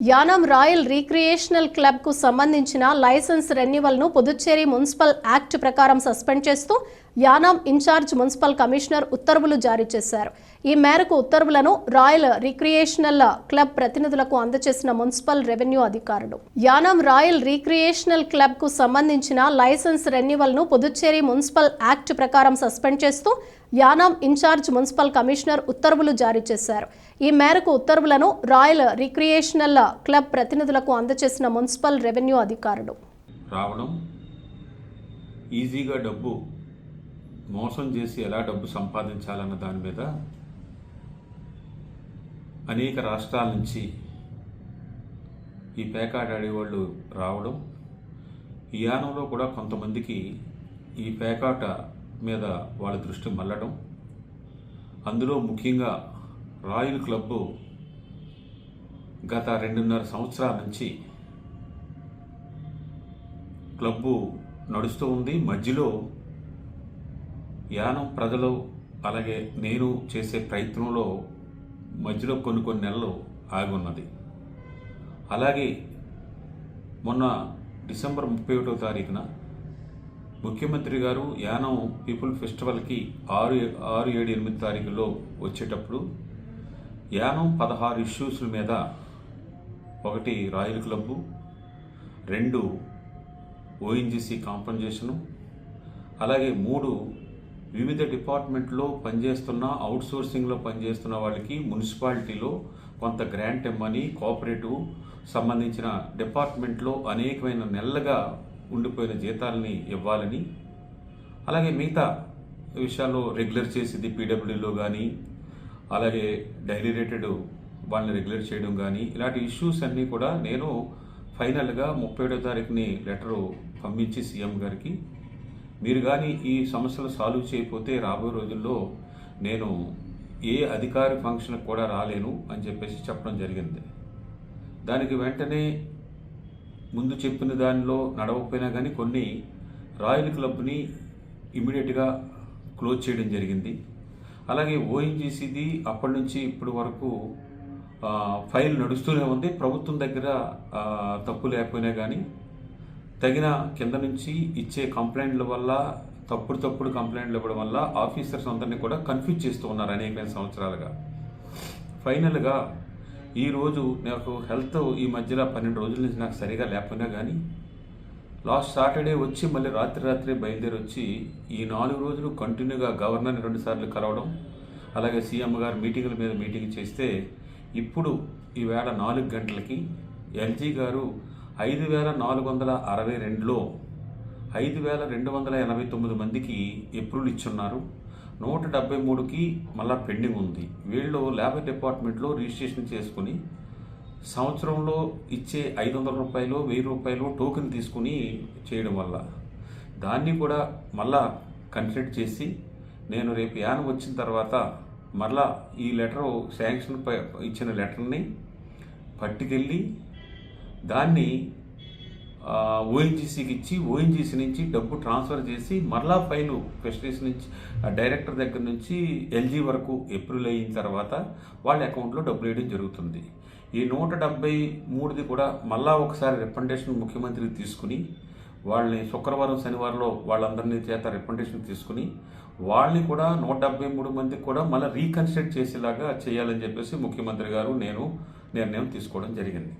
Yanam royal recreational క్లబ్కు సంబంధించిన licence రెన్యువల్ను పుదుచ్చేరి మున్సిపల్ యాక్ట్ ప్రకారం సస్పెండ్ చేస్తూ యానాం ఇన్ఛార్జ్ మున్సిపల్ కమిషనర్ ఉత్తర్వులు జారీ చేశారు. ఈ మేరకు ఉత్తర్వులను రాయల్ రీక్రియేషనల్ క్లబ్ ప్రతినిధులకు అందజేసిన మున్సిపల్ రెవెన్యూ అధికారులు. యానాం రాయల్ రీక్రియేషనల్ క్లబ్కు సంబంధించిన లైసెన్స్ రెన్యువల్ను పుదుచ్చేరి మున్సిపల్ యాక్ట్ ప్రకారం సస్పెండ్ చేస్తూ యానాం ఇన్ఛార్జ్ మున్సిపల్ కమిషనర్ ఉత్తర్వులు జారీ చేశారు. ఈ మేరకు ఉత్తర్వులను రాయల్ రీక్రియేషనల్ క్లబ్ ప్రతినిధులకు అందజేసిన మున్సిపల్ రెవెన్యూ అధికారులు. రావడం ఈజీగా డబ్బు మోసం చేసి ఎలా డబ్బు సంపాదించాలన్న దాని మీద అనేక రాష్ట్రాల నుంచి ఈ పేకాట ఆడేవాళ్ళు రావడం ఈ యానంలో కూడా కొంతమందికి ఈ పేకాట మీద వాళ్ళ దృష్టి మళ్ళడం అందులో ముఖ్యంగా రాయల్ క్లబ్బు గత రెండున్నర సంవత్సరాల నుంచి క్లబ్బు నడుస్తూ ఉంది. మధ్యలో యానం ప్రజలు అలాగే నేను చేసే ప్రయత్నంలో మధ్యలో కొన్ని కొన్ని నెలలు ఆగి ఉన్నది అలాగే మొన్న డిసెంబర్ ముప్పై ఒకటో తారీఖున ముఖ్యమంత్రి గారు యానం పీపుల్ ఫెస్టివల్కి ఆరు ఆరు ఏడు ఎనిమిది తారీఖులో వచ్చేటప్పుడు యానం పదహారు ఇష్యూస్ల మీద ఒకటి రాయల్ క్లబ్బు రెండు ఓఎన్జీసీ కాంపన్సేషను అలాగే మూడు వివిధ డిపార్ట్మెంట్లో పనిచేస్తున్న అవుట్సోర్సింగ్లో పనిచేస్తున్న వాళ్ళకి మున్సిపాలిటీలో కొంత గ్రాంట్ ఇమ్మని కోఆపరేటివ్ సంబంధించిన డిపార్ట్మెంట్లో అనేకమైన నెలలుగా ఉండిపోయిన జీతాలని ఇవ్వాలని అలాగే మిగతా విషయాల్లో రెగ్యులర్ చేసేది పీడబ్ల్యూడీలో కానీ అలాగే డైలీ రేటెడ్ వాళ్ళని రెగ్యులర్ చేయడం కానీ ఇలాంటి ఇష్యూస్ అన్నీ కూడా నేను ఫైనల్గా ముప్పై ఏడో తారీఖుని లెటరు పంపించి సీఎం గారికి మీరు కానీ ఈ సమస్యలు సాల్వ్ చేయకపోతే రాబోయే రోజుల్లో నేను ఏ అధికారి ఫంక్షన్కి కూడా రాలేను అని చెప్పేసి చెప్పడం జరిగింది. దానికి వెంటనే ముందు చెప్పిన దానిలో నడవకపోయినా కానీ కొన్ని రాయల్ క్లబ్ని ఇమీడియట్గా క్లోజ్ చేయడం జరిగింది. అలాగే ఓఎన్జీసీది అప్పటి నుంచి ఇప్పటి వరకు ఫైల్ నడుస్తూనే ఉంది. ప్రభుత్వం దగ్గర తప్పు లేకపోయినా కానీ తగిన కింద నుంచి ఇచ్చే కంప్లైంట్ల వల్ల తప్పుడు తప్పుడు కంప్లైంట్లు ఇవ్వడం వల్ల ఆఫీసర్స్ అందరినీ కూడా కన్ఫ్యూజ్ చేస్తూ ఉన్నారు అనేకమైన సంవత్సరాలుగా. ఫైనల్గా ఈరోజు నాకు హెల్త్ ఈ మధ్యలో పన్నెండు రోజుల నుంచి నాకు సరిగా లేకపోయినా కానీ లాస్ట్ సాటర్డే వచ్చి మళ్ళీ రాత్రి రాత్రి బయలుదేరి వచ్చి ఈ నాలుగు రోజులు కంటిన్యూగా గవర్నర్ని రెండుసార్లు కలవడం అలాగే సీఎం గారు మీటింగుల మీద మీటింగ్ చేస్తే ఇప్పుడు ఈవేళ నాలుగు గంటలకి ఎల్జీ గారు ఐదు వేల నాలుగు వందల అరవై రెండులో ఐదు వేల రెండు వందల ఎనభై తొమ్మిది మందికి ఎప్రూవల్ ఇచ్చున్నారు. నూట డెబ్బై మూడుకి మళ్ళా పెండింగ్ ఉంది. వీళ్ళు లేబర్ డిపార్ట్మెంట్లో రిజిస్ట్రేషన్ చేసుకుని సంవత్సరంలో ఇచ్చే ఐదు వందల రూపాయలు వెయ్యి రూపాయలు టోకెన్ తీసుకుని చేయడం వల్ల దాన్ని కూడా మళ్ళా కన్సిడర్ చేసి నేను రేపు యానం వచ్చిన తర్వాత మళ్ళా ఈ లెటరు శాంక్షన్ పై ఇచ్చిన లెటర్ని పట్టుకెళ్ళి దాన్ని ఓఎన్జీసీకి ఇచ్చి ఓఎన్జీసీ నుంచి డబ్బు ట్రాన్స్ఫర్ చేసి మరలా ఫైలు ఫెస్టిస్ నుంచి డైరెక్టర్ దగ్గర నుంచి ఎల్జీ వరకు ఏప్రిల్ అయిన తర్వాత వాళ్ళ అకౌంట్లో డబ్బులు వేయడం జరుగుతుంది. ఈ నూట డెబ్బై మూడుది కూడా మళ్ళా ఒకసారి రికమెండేషన్ ముఖ్యమంత్రికి తీసుకుని వాళ్ళని శుక్రవారం శనివారంలో వాళ్ళందరినీ చేత రికమెండేషన్ తీసుకుని వాళ్ళని కూడా నూట డెబ్బై మూడు మందికి కూడా మళ్ళీ రీకన్స్ట్రక్ట్ చేసేలాగా చేయాలని చెప్పేసి ముఖ్యమంత్రి గారు నేను నిర్ణయం తీసుకోవడం జరిగింది.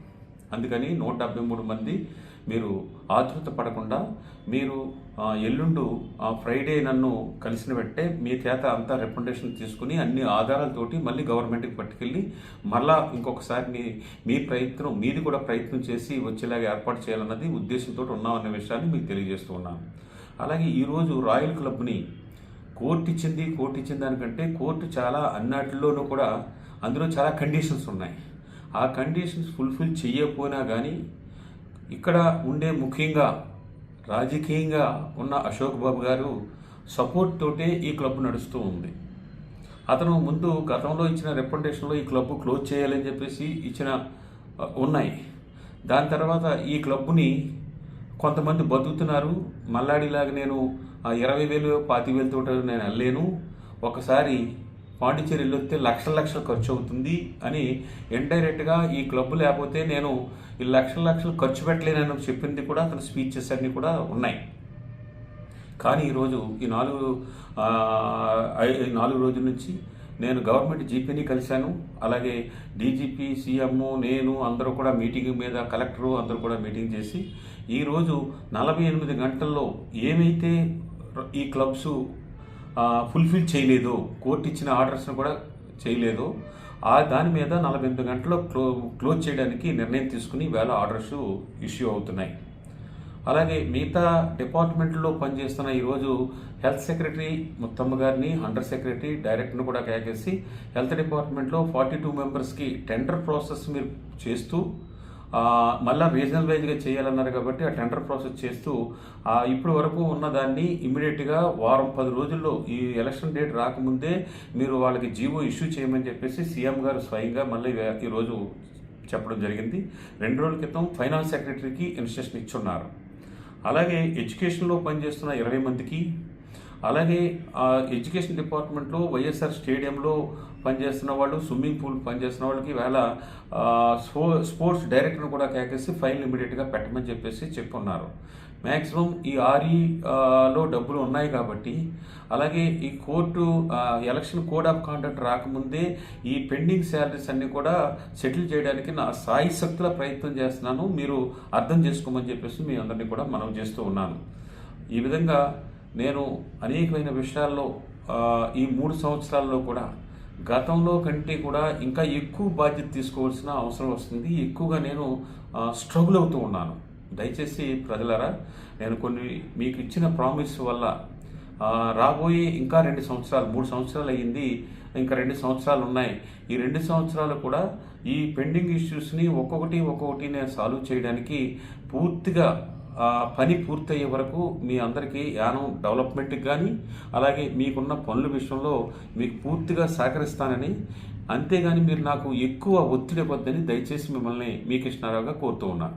అందుకని నూట డెబ్బై మూడు మంది మీరు ఆతృత పడకుండా మీరు ఎల్లుండు ఆ, ఫ్రైడే నన్ను కలిసిన పెట్టే మీ చేత అంతా రిప్రజెంటేషన్ తీసుకుని అన్ని ఆధారాలతోటి మళ్ళీ గవర్నమెంట్కి పట్టుకెళ్ళి మళ్ళా ఇంకొకసారి మీ మీ ప్రయత్నం మీది కూడా ప్రయత్నం చేసి వచ్చేలాగా ఏర్పాటు చేయాలన్నది ఉద్దేశంతో ఉన్నామన్న విషయాన్ని మీకు తెలియజేస్తూ ఉన్నాను. అలాగే ఈరోజు రాయల్ క్లబ్ని కోర్టు ఇచ్చింది కోర్టు ఇచ్చిన దానికంటే కోర్టు చాలా అన్నాటిలోనూ కూడా అందులో చాలా కండిషన్స్ ఉన్నాయి. ఆ కండిషన్స్ ఫుల్ఫిల్ చేయకపోయినా కానీ ఇక్కడ ఉండే ముఖ్యంగా రాజకీయంగా ఉన్న అశోక్ బాబు గారు సపోర్ట్ తోటే ఈ క్లబ్ నడుస్తూ ఉంది. అతను ముందు గతంలో ఇచ్చిన రిప్రజెంటేషన్లో ఈ క్లబ్ క్లోజ్ చేయాలని చెప్పేసి ఇచ్చిన ఉన్నాయి. దాని తర్వాత ఈ క్లబ్ని కొంతమంది బతుకుతున్నారు. మల్లాడిలాగా నేను ఆ ఇరవై వేలు పాతి వేలతో నేను వెళ్ళలేను ఒకసారి పాండిచ్చేరి వెళ్ళొస్తే లక్షల లక్షలు ఖర్చు అవుతుంది అని ఇండైరెక్ట్గా ఈ క్లబ్ లేకపోతే నేను ఈ లక్షల లక్షలు ఖర్చు పెట్టలేనని చెప్పింది కూడా అతని స్పీచెస్ అన్నీ కూడా ఉన్నాయి. కానీ ఈరోజు ఈ నాలుగు ఐ- ఈ నాలుగు రోజుల నుంచి నేను గవర్నమెంట్ జీపీని కలిశాను. అలాగే డీజీపీ సీఎం నేను అందరూ కూడా మీటింగ్ మీద కలెక్టరు అందరూ కూడా మీటింగ్ చేసి ఈరోజు నలభై ఎనిమిది గంటల్లో ఏమైతే ఈ క్లబ్స్ ఫుల్ఫిల్ చేయలేదు. కోర్టు ఇచ్చిన ఆర్డర్స్ని కూడా చేయలేదు. ఆ దాని మీద నలభై ఎనిమిది గంటల్లో క్లో క్లోజ్ చేయడానికి నిర్ణయం తీసుకుని వేళ ఆర్డర్స్ ఇష్యూ అవుతున్నాయి. అలాగే మిగతా డిపార్ట్మెంట్లో పనిచేస్తున్న ఈరోజు హెల్త్ సెక్రటరీ ముత్తమ్మ గారిని అండర్ సెక్రటరీ డైరెక్టర్ని కూడా కేకేసి హెల్త్ డిపార్ట్మెంట్లో ఫార్టీ టూ మెంబర్స్కి టెండర్ ప్రాసెస్ మీరు చేస్తూ మళ్ళీ రీజనల్ వైజ్గా చేయాలన్నారు కాబట్టి ఆ టెండర్ ప్రాసెస్ చేస్తూ ఆ, ఇప్పటి వరకు ఉన్నదాన్ని ఇమీడియట్గా వారం పది రోజుల్లో ఈ ఎలక్షన్ డేట్ రాకముందే మీరు వాళ్ళకి జీవో ఇష్యూ చేయమని చెప్పేసి సీఎం గారు స్వయంగా మళ్ళీ ఈరోజు చెప్పడం జరిగింది. రెండు రోజుల క్రితం ఫైనాన్స్ సెక్రటరీకి ఇన్స్ట్రక్షన్ ఇచ్చున్నారు. అలాగే ఎడ్యుకేషన్లో పనిచేస్తున్న ఇరవై మందికి అలాగే ఆ ఎడ్యుకేషన్ డిపార్ట్మెంట్లో వైఎస్ఆర్ స్టేడియంలో పనిచేస్తున్న వాళ్ళు స్విమ్మింగ్ పూల్ పనిచేస్తున్న వాళ్ళకి వేళ స్పో స్పోర్ట్స్ డైరెక్టర్ని కూడా కేకేసి ఫైల్ ఇమీడియట్గా పెట్టమని చెప్పేసి చెప్పున్నారు. మ్యాక్సిమం ఈ ఆర్ఈలో డబ్బులు ఉన్నాయి కాబట్టి అలాగే ఈ court election code of conduct రాకముందే ఈ పెండింగ్ శాలరీస్ అన్నీ కూడా సెటిల్ చేయడానికి నా సాయి శక్తుల ప్రయత్నం చేస్తున్నాను. మీరు అర్థం చేసుకోమని చెప్పేసి మీ అందరినీ కూడా మనం చేస్తూ ఉన్నాను. ఈ విధంగా నేను అనేకమైన విషయాల్లో ఈ మూడు సంవత్సరాల్లో కూడా గతంలో కంటే కూడా ఇంకా ఎక్కువ బాధ్యత తీసుకోవాల్సిన అవసరం వస్తుంది. ఎక్కువగా నేను స్ట్రగుల్ అవుతూ ఉన్నాను. దయచేసి ప్రజలారా నేను కొన్ని మీకు ఇచ్చిన ప్రామిస్ వల్ల రాబోయే ఇంకా రెండు సంవత్సరాలు మూడు సంవత్సరాలు అయ్యింది ఇంకా రెండు సంవత్సరాలు ఉన్నాయి. ఈ రెండు సంవత్సరాలు కూడా ఈ పెండింగ్ ఇష్యూస్ని ఒక్కొక్కటి ఒక్కొక్కటి నేను సాల్వ్ చేయడానికి పూర్తిగా పని పూర్తయ్యే వరకు మీ అందరికీ యానం డెవలప్మెంట్కి కానీ అలాగే మీకున్న పనుల విషయంలో మీకు పూర్తిగా సహకరిస్తానని అంతేగాని మీరు నాకు ఎక్కువ ఒత్తిడి వద్దని దయచేసి మిమ్మల్ని మీ కృష్ణారావుగా కోరుతూ ఉన్నాను.